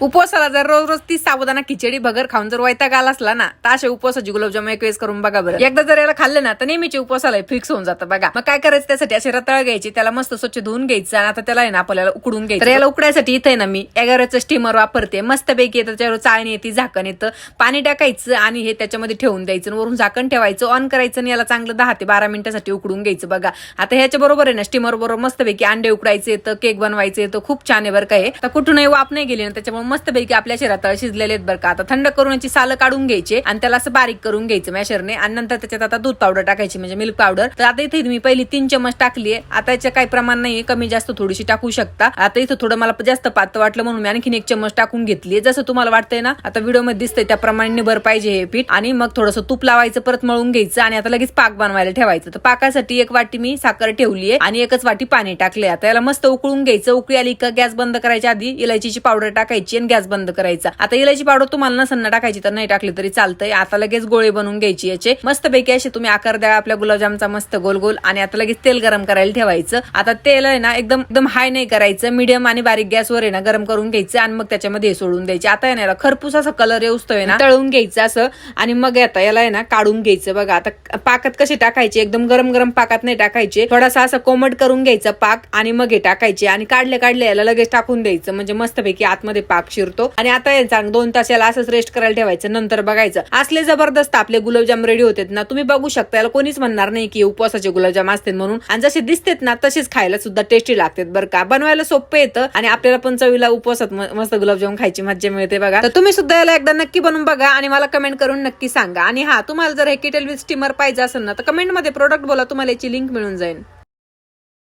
उपवासाला जर रोज रोज ती साबुदाणा खिचडी भगर खाऊन जर वैताग आला असला ना तर असे उपवासाची गुलाबजाम एक वेळेस करून बघा बरं. एकदा जर याला खाल्लं ना तर नेहमीचे उपवासाला फिक्स होऊन जातं बघा. मग काय करायचं त्यासाठी? असे रताळ घ्यायची त्याला मस्त स्वच्छ धुवून घ्यायचं आणि आता त्याला ना आपल्याला उकडून घ्यायचं. याला उकडायसाठी इथे ना मी एगारचं स्टीमर वापरते. मस्तपैकी येतं त्याच्यावर चाळणी येते झाकण येतं. पाणी टाकायचं आणि हे त्याच्यामध्ये ठेवून द्यायचं वरून झाकण ठेवायचं ऑन करायचं आणि याला चांगलं दहा ते बारा मिनिटासाठी उकडून घ्यायचं बघा. आता ह्याच्या बरोबर आहे ना स्टीमर बरोबर मस्तपैकी अंडे उकडायचे येतं केक बनवायचं येतं खूप छान आहे बरं काय तर कुठूनही वाप नाही गेली ना त्याच्यामुळे मस्तपैकी आपल्या शरीरात शिजलेले आहेत बरं का. आता थंड करून याची सालं काढून घ्यायचे आणि त्याला असं बारीक करून घ्यायचं मॅशरने आणि नंतर त्याच्यात आता दूध पावडर टाकायची म्हणजे मिल्क पावडर तर आता इथे मी पहिली तीन चमच टाकली आहे. आता याच्या काही प्रमाण नाही कमी जास्त थोडीशी टाकू शकता. आता इथं थोडं मला जास्त पातळ वाटलं म्हणून मी आणखीन एक चमच टाकून घेतली जसं तुम्हाला वाटतंय ना आता व्हिडिओमध्ये दिसतंय त्याप्रमाणे निबर पाहिजे हे पीठ. आणि मग थोडंसं तूप लावायचं परत मळून घ्यायचं आणि आता लगेच पाक बनवायला ठेवायचं. तर पाकासाठी एक वाटी मी साखर ठेवली आहे आणि एकच वाटी पाणी टाकले आता याला मस्त उकळून घ्यायचं. उकळी आली का गॅस बंद करायच्या आधी इलायचीची पावडर टाकायची. आणि गॅस बंद करायचा. आता इलायची पावडर तुम्हाला नसन्न टाकायची तर नाही टाकली तरी चालतंय. आता लगेच गोळे बनवून घ्यायची याचे. मस्त पैकी असे तुम्ही आकार द्या आपल्या गुलाबजामचा मस्त गोल गोल आणि आता लगेच तेल गरम करायला ठेवायचं. आता तेल आहे ना एकदम एकदम हाय नाही करायचं. मिडियम आणि बारीक गॅसवर आहे ना गरम करून घ्यायचं आणि मग त्याच्यामध्ये सोडून द्यायचे. आता आहे ना खरपूस असं कलर येऊस्तोय ना तळून घ्यायचं असं आणि मग आता याला आहे ना काढून घ्यायचं. बघा आता पाकात कसे टाकायचे एकदम गरम गरम पाकात नाही टाकायचे. थोडासा असं कोमट करून घ्यायचा पाक आणि मग हे टाकायचे आणि काढले काढले याला लगेच टाकून द्यायचं. म्हणजे मस्तपैकी आतमध्ये पाक शिरतो. आणि आता चांग दोन तास याला असंच रेस्ट करायला ठेवायचं नंतर बघायचं. असले जबरदस्त आपले गुलाबजाम रेडी होतात ना तुम्ही बघू शकता याला कोणीच म्हणणार नाही की उपवासाचे गुलाबजाम असते म्हणून. आणि जसे दिसतेत ना तसेच खायला सुद्धा टेस्टी लागतात बरं का. बनवायला सोपं येतं आणि आपल्याला पण चवीला उपवासात मस्त गुलाबजाम खायची मज्जा मिळते बघा. तर तुम्ही सुद्धा याला एकदा नक्की बनवून बघा आणि मला कमेंट करून नक्की सांगा. आणि हा तुम्हाला जर हे किटेल विथ स्टीमर पाहिजे असेल ना तर कमेंटमध्ये प्रोडक्ट बोला तुम्हाला याची लिंक मिळून जाईल.